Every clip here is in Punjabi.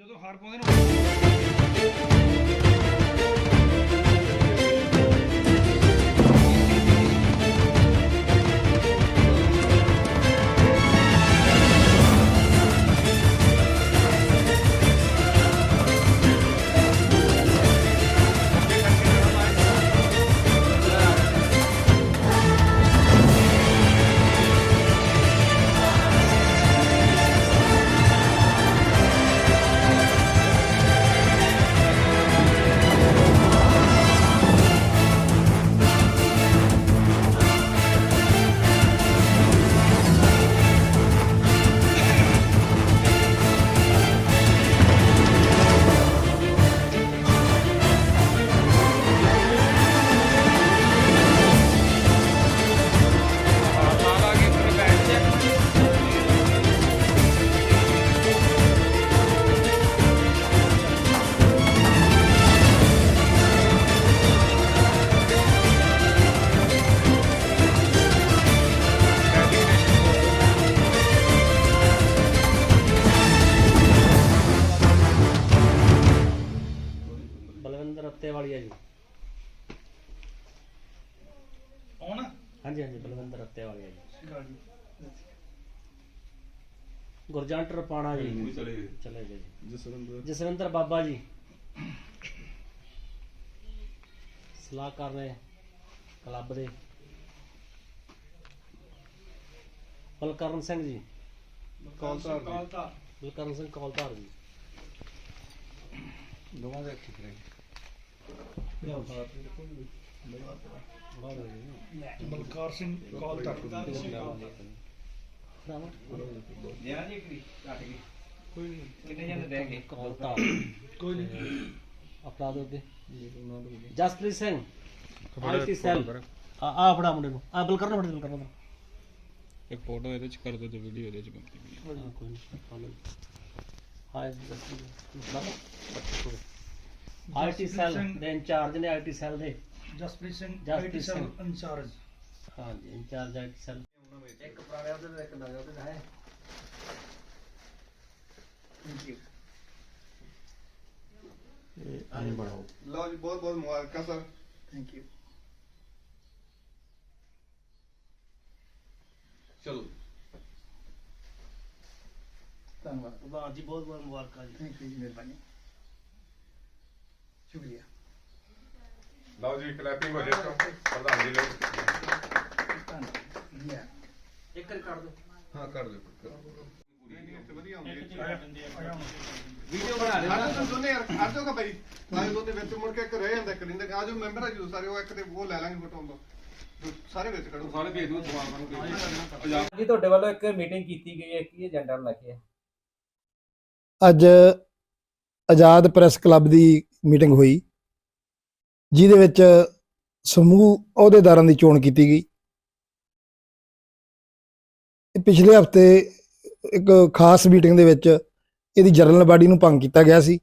ਜਦੋਂ ਹਰ ਪਾਉਂਦੇ ਨੇ ਹਾਂਜੀ ਹਾਂਜੀ ਬਲਵਿੰਦਰ ਅੱਤੇ ਵਾਲੀ ਹੈ ਜੀ। ਗੁਰਜੰਟ ਰਪਾਣਾ ਜੀ। ਚਲੇ ਗਏ। ਚਲੇ ਗਏ ਜੀ। ਜਸਵਿੰਦਰ। ਜਸਵਿੰਦਰ ਬਾਬਾ ਜੀ। ਸਲਾਹ ਕਰ ਰਹੇ ਕਲੱਬ ਦੇ। ਬਲਕਰਨ ਸਿੰਘ ਜੀ। ਕੌਲਤਾਰ ਬਲਕਰਨ ਸਿੰਘ ਕੌਲਧਾਰ ਜੀ। ਦੋਵਾਂ ਦੇ ਠੀਕ ਰਹੇ ਬਲਕਾਰ ਸਿੰਘ ਕਾਲ ਤੱਕ ਕੌਲਧਾਰ ਕੋਈ ਨਹੀਂ। ਆਪਣਾ ਦੋ ਅੱਗੇ ਜਸਪ੍ਰੀਤ ਸਿੰਘ। IT cell. ਆ ਆ ਫੜਾ ਮੁੰਡੇ ਨੂੰ। ਆ ਬਲਕਰਨ ਫੜਾ ਬਲਕਰਨ ਇੱਕ ਫੋਟੋ ਇਹਦੇ ਚ ਕਰ ਦਿਓ ਤੇ ਵੀਡੀਓ ਇਹਦੇ ਚ ਬਣਦੀ ਕੋਈ ਨਹੀਂ ਹਾਈ ਆਈਟੀ ਸੈਲ ਦੇ ਇੰਚਾਰਜ ਨੇ ਆਈਟੀ ਸੈਲ ਦੇ। Jaspreet Singh Jaspreet IT cell. Incharge. ਹਾਂਜੀ ਇੰਚਾਰਜ ਆਈਟੀ ਸੈਲ। ਇੱਕ ਪੁਰਾਣੇ ਉਹਦੇ ਦਾ ਇੱਕ ਨਵੇਂ ਉਹਦੇ ਦਾ ਹੈ। ਥੈਂਕ ਯੂ ਲਓ ਜੀ ਬਹੁਤ ਬਹੁਤ ਮੁਬਾਰਕਾਂ ਸਰ। ਥੈਂਕ ਯੂ ਚਲੋ। ਧੰਨਵਾਦ। ਪ੍ਰਧਾਨ ਜੀ ਬਹੁਤ ਬਹੁਤ ਮੁਬਾਰਕਾਂ ਜੀ। ਥੈਂਕ ਯੂ ਜੀ ਮਿਹਰਬਾਨੀ। ਸ਼ੁਕਰੀਆ। ਲਓ ਜੀ ਕਲੈਪਿੰਗ ਹੋ ਜੇ ਤੋਂ ਪ੍ਰਧਾਨ ਜੀ ਲਈ ਇੱਕ ਕਰ ਦਿਓ। ਹਾਂ ਕਰ ਦਿਓ ਵੀਡੀਓ ਬਣਾ ਲਿਓ ਆਜੋ ਦੋਨੇ ਯਾਰ ਆਜੋ ਕਾ ਭਾਈ। ਆਜੋ ਦੋਨੇ ਵਿੱਚ ਮੁੜ ਕੇ ਇੱਕ ਰਹਿ ਜਾਂਦਾ ਇੱਕ ਲਿੰਦਾ ਆਜੋ ਮੈਂਬਰ ਆ ਜੀ ਸਾਰੇ ਉਹ ਇੱਕ ਤੇ ਉਹ ਲੈ ਲਾਂਗੇ ਫੋਟੋ ਦੋ। ਸਾਰੇ ਵਿੱਚ ਕੱਢੋ ਸਾਰੇ ਭੇਜ ਦੂੰ ਸਵਾਲ ਨੂੰ ਪੰਜਾਬ ਜੀ ਤੁਹਾਡੇ ਵੱਲੋਂ ਇੱਕ ਮੀਟਿੰਗ ਕੀਤੀ ਗਈ ਹੈ। ਕੀ ਏਜੰਡਾ ਹੈ? ਅੱਜ ਆਜ਼ਾਦ ਪ੍ਰੈਸ ਕਲੱਬ ਦੀ ਮੀਟਿੰਗ ਹੋਈ, ਜਿਹਦੇ ਵਿੱਚ ਸਮੂਹ ਅਹੁਦੇਦਾਰਾਂ ਦੀ ਚੋਣ ਕੀਤੀ ਗਈ। ਪਿਛਲੇ ਹਫ਼ਤੇ ਇੱਕ ਖਾਸ ਮੀਟਿੰਗ ਦੇ ਵਿੱਚ ਇਹਦੀ ਜਨਰਲ ਬਾਡੀ ਨੂੰ ਭੰਗ ਕੀਤਾ ਗਿਆ ਸੀ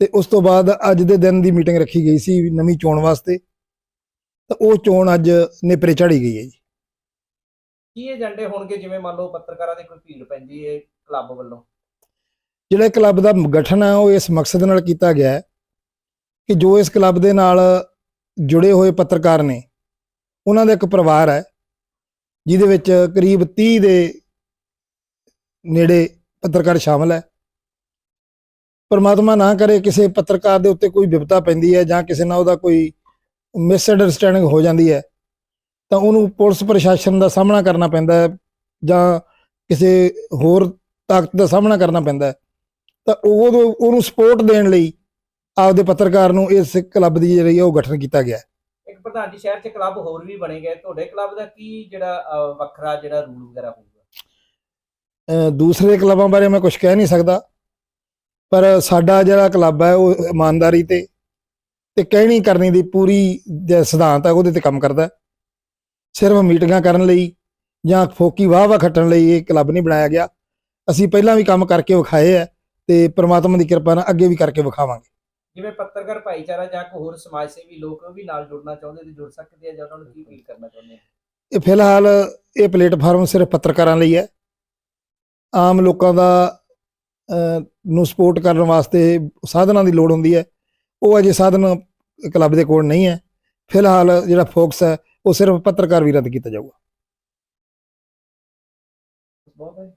ਤੇ ਉਸ ਤੋਂ ਬਾਅਦ ਅੱਜ ਦੇ ਦਿਨ ਦੀ ਮੀਟਿੰਗ ਰੱਖੀ ਗਈ ਸੀ ਨਵੀਂ ਚੋਣ ਵਾਸਤੇ। ਤਾਂ ਉਹ ਚੋਣ ਅੱਜ ਨੇਪਰੇ ਚੜੀ ਗਈ ਹੈ ਜੀ। ਕੀ ਏਜੰਡੇ ਹੋਣਗੇ? ਜਿਵੇਂ ਮੰਨ ਲਓ ਪੱਤਰਕਾਰਾਂ ਦੀ ਕੋਈ ਭੀੜ ਪੈਂਦੀ ਹੈ ਕਲੱਬ ਵੱਲੋਂ। ਜਿਹੜਾ ਕਲੱਬ ਦਾ ਗਠਨ ਹੈ ਉਹ ਇਸ ਮਕਸਦ ਨਾਲ ਕੀਤਾ ਗਿਆ ਹੈ ਕਿ ਜੋ ਇਸ ਕਲੱਬ ਦੇ ਨਾਲ ਜੁੜੇ ਹੋਏ ਪੱਤਰਕਾਰ ਨੇ, ਉਹਨਾਂ ਦਾ ਇੱਕ ਪਰਿਵਾਰ ਹੈ, ਜਿਹਦੇ ਵਿੱਚ ਕਰੀਬ 30 ਦੇ ਨੇੜੇ ਪੱਤਰਕਾਰ ਸ਼ਾਮਲ ਹੈ। ਪਰਮਾਤਮਾ ਨਾ ਕਰੇ ਕਿਸੇ ਪੱਤਰਕਾਰ ਦੇ ਉੱਤੇ ਕੋਈ ਵਿਪਤਾ ਪੈਂਦੀ ਹੈ ਜਾਂ ਕਿਸੇ ਨਾਲ ਉਹਦਾ ਕੋਈ ਮਿਸਅੰਡਰਸਟੈਂਡਿੰਗ ਹੋ ਜਾਂਦੀ ਹੈ, ਤਾਂ ਉਹਨੂੰ ਪੁਲਿਸ ਪ੍ਰਸ਼ਾਸਨ ਦਾ ਸਾਹਮਣਾ ਕਰਨਾ ਪੈਂਦਾ ਹੈ ਜਾਂ ਕਿਸੇ ਹੋਰ ਤਾਕਤ ਦਾ ਸਾਹਮਣਾ ਕਰਨਾ ਪੈਂਦਾ ਹੈ। ਤਾਂ ਉਹ ਉਹਨੂੰ ਸਪੋਰਟ ਦੇਣ ਲਈ ਆਪਦੇ ਪੱਤਰਕਾਰ ਨੂੰ ਇਸ ਕਲੱਬ ਦੀ ਜਿਹੜੀ ਉਹ ਗਠਨ ਕੀਤਾ ਗਿਆ। ਇੱਕ ਪ੍ਰਧਾਨ ਜੀ ਸ਼ਹਿਰ 'ਚ ਕਲੱਬ ਹੋਰ ਵੀ ਬਣੇ ਗਏ। ਤੁਹਾਡੇ ਕਲੱਬ ਦਾ ਕੀ ਜਿਹੜਾ ਵੱਖਰਾ ਜਿਹੜਾ ਰੂਲ ਵਗੈਰਾ ਹੋਊਗਾ? ਦੂਸਰੇ ਕਲੱਬਾਂ ਬਾਰੇ ਮੈਂ ਕੁਝ ਕਹਿ ਨਹੀਂ ਸਕਦਾ। ਪਰ ਸਾਡਾ ਜਿਹੜਾ ਕਲੱਬ ਹੈ ਉਹ ਇਮਾਨਦਾਰੀ ਤੇ ਤੇ ਕਹਿਣੀ ਕਰਨੀ ਦੀ ਪੂਰੀ ਸਿਧਾਂਤ ਹੈ ਉਹਦੇ ਤੇ ਕੰਮ ਕਰਦਾ। ਸਿਰਫ ਮੀਟਿੰਗਾਂ ਕਰਨ ਲਈ ਜਾਂ ਫੋਕੀ ਵਾਹ ਵਾਹ ਖੱਟਣ ਲਈ ਇਹ ਕਲੱਬ ਨਹੀਂ ਬਣਾਇਆ ਗਿਆ। ਅਸੀਂ ਪਹਿਲਾਂ ਵੀ ਕੰਮ ਕਰਕੇ ਵਿਖਾਏ ਹੈ। ਤੇ ਪ੍ਰਮਾਤਮਾ ਦੀ ਕਿਰਪਾ ਨਾਲ ਅੱਗੇ ਵੀ ਕਰਕੇ ਵਿਖਾਵਾਂਗੇ। ਜਿਵੇਂ ਪੱਤਰਕਾਰ ਭਾਈਚਾਰਾ ਜਾਂ ਕੋਈ ਹੋਰ ਸਮਾਜ ਸੇਵੀ ਲੋਕ ਵੀ ਨਾਲ ਜੁੜਨਾ ਚਾਹੁੰਦੇ ਤੇ ਜੁੜ ਸਕਦੇ ਆ ਜਾਂ ਉਹਨਾਂ ਨੂੰ ਕੀ ਅਪੀਲ ਕਰਨਾ ਚਾਹੁੰਦੇ ਆ? ਇਹ ਫਿਲਹਾਲ ਇਹ ਪਲੇਟਫਾਰਮ ਸਿਰਫ ਪੱਤਰਕਾਰਾਂ ਲਈ ਹੈ। ਆਮ ਲੋਕਾਂ ਦਾ ਨੂੰ ਸਪੋਰਟ ਕਰਨ ਵਾਸਤੇ ਸਾਧਨਾਂ ਦੀ ਲੋੜ ਹੁੰਦੀ ਹੈ। ਉਹ ਅਜੇ ਸਾਧਨ ਕਲੱਬ ਦੇ ਕੋਲ ਨਹੀਂ ਹੈ। ਫਿਲਹਾਲ ਜਿਹੜਾ ਫੋਕਸ ਹੈ ਉਹ ਸਿਰਫ ਪੱਤਰਕਾਰ ਵੀਰਾਂ ਤੇ ਕੀਤਾ ਜਾਊਗਾ। ਬਹੁਤ ਹੈ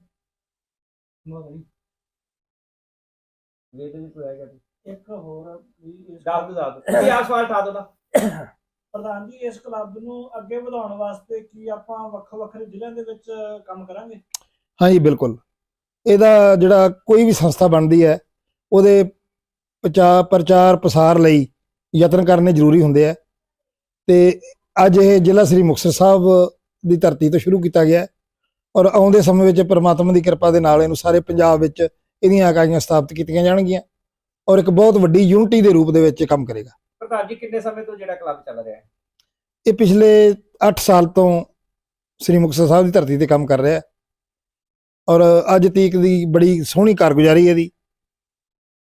ਵੇਟ ਵੀ ਕੋਈ ਆਏਗਾ ਇੱਕ ਹੋਰ ਵੀ ਇਸ ਦੱਸ ਦੋ ਦੱਸ ਦੋ ਇਹ ਆ ਸਵਾਲ ਠਾ ਦੋ ਨਾ ਪ੍ਰਧਾਨ ਜੀ ਇਸ ਕਲੱਬ ਨੂੰ ਅੱਗੇ ਵਧਾਉਣ ਵਾਸਤੇ ਕੀ ਆਪਾਂ ਵੱਖ ਵੱਖਰੇ ਜ਼ਿਲ੍ਹਿਆਂ ਦੇ ਵਿੱਚ ਕੰਮ ਕਰਾਂਗੇ? ਹਾਂਜੀ ਬਿਲਕੁਲ। ਇਹਦਾ ਜਿਹੜਾ ਕੋਈ ਵੀ ਸੰਸਥਾ ਬਣਦੀ ਹੈ ਉਹਦੇ ਪ੍ਰਚਾਰ ਪ੍ਰਚਾਰ ਪ੍ਰਸਾਰ ਲਈ ਯਤਨ ਕਰਨੇ ਜ਼ਰੂਰੀ ਹੁੰਦੇ ਆ। ਤੇ ਅੱਜ ਇਹ ਜ਼ਿਲ੍ਹਾ ਸ੍ਰੀ ਮੁਕਤਸਰ ਸਾਹਿਬ ਦੀ ਧਰਤੀ ਤੋਂ ਸ਼ੁਰੂ ਕੀਤਾ ਗਿਆ ਔਰ ਆਉਂਦੇ ਸਮੇਂ ਵਿੱਚ ਪ੍ਰਮਾਤਮਾ ਦੀ ਕਿਰਪਾ ਦੇ ਨਾਲ ਇਹਨੂੰ ਸਾਰੇ ਪੰਜਾਬ ਵਿੱਚ ਇਹਦੀਆਂ ਇਕਾਈਆਂ ਸਥਾਪਿਤ ਕੀਤੀਆਂ ਜਾਣਗੀਆਂ ਔਰ ਇੱਕ ਬਹੁਤ ਵੱਡੀ ਯੂਨਿਟੀ ਦੇ ਰੂਪ ਦੇ ਵਿੱਚ ਇਹ ਕੰਮ ਕਰੇਗਾ। ਪ੍ਰਧਾਨ ਜੀ ਕਿੰਨੇ ਸਮੇਂ ਤੋਂ ਜਿਹੜਾ ਕਲੱਬ ਚੱਲ ਰਿਹਾ ਹੈ? ਇਹ ਪਿਛਲੇ 8 ਸਾਲ ਤੋਂ ਸ੍ਰੀ ਮੁਕਤਸਰ ਸਾਹਿਬ ਦੀ ਧਰਤੀ ਤੇ ਕੰਮ ਕਰ ਰਿਹਾ ਹੈ ਔਰ ਅੱਜ ਤੀਕ ਦੀ ਬੜੀ ਸੋਹਣੀ ਕਾਰਗੁਜ਼ਾਰੀ ਹੈ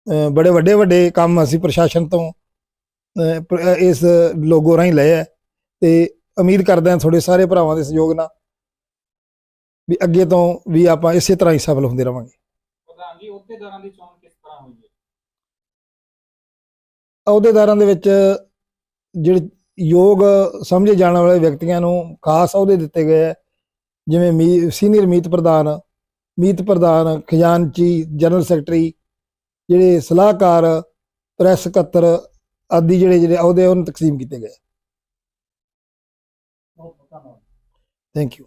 ਅਹ ਬੜੇ ਵੱਡੇ ਵੱਡੇ ਕੰਮ ਅਸੀਂ ਪ੍ਰਸ਼ਾਸਨ ਤੋਂ ਇਸ ਲੋਗੋ ਰਾਹੀਂ ਲਏ ਹੈ ਤੇ ਉਮੀਦ ਕਰਦੇ ਹਾਂ ਤੁਹਾਡੇ ਸਾਰੇ ਭਰਾਵਾਂ ਦੇ ਸਹਿਯੋਗ ਨਾਲ ਵੀ ਅੱਗੇ ਤੋਂ ਵੀ ਆਪਾਂ ਇਸੇ ਤਰ੍ਹਾਂ ਹੀ ਸਫਲ ਹੁੰਦੇ ਰਵਾਂਗੇ। ਅਹੁਦੇਦਾਰਾਂ ਦੀ ਚੋਣ ਕਿਸ ਤਰ੍ਹਾਂ ਹੋਈ ਹੈ? ਅਹੁਦੇਦਾਰਾਂ ਦੇ ਵਿੱਚ ਜਿਹੜੇ ਯੋਗ ਸਮਝੇ ਜਾਣ ਵਾਲੇ ਵਿਅਕਤੀਆਂ ਨੂੰ ਖਾਸ ਅਹੁਦੇ ਦਿੱਤੇ ਗਏ ਹੈ ਜਿਵੇਂ ਮੀ ਸੀਨੀਅਰ ਮੀਤ ਪ੍ਰਧਾਨ ਮੀਤ ਪ੍ਰਧਾਨ ਖਜ਼ਾਨਚੀ ਜਨਰਲ ਸੈਕਟਰੀ ਜਿਹੜੇ ਸਲਾਹਕਾਰ ਪ੍ਰੈਸ ਸਕੱਤਰ ਆਦਿ ਜਿਹੜੇ ਜਿਹੜੇ ਅਹੁਦੇ ਉਹਨਾਂ ਤਕਸੀਮ ਕੀਤੇ ਗਏ ਥੈਂਕ ਯੂ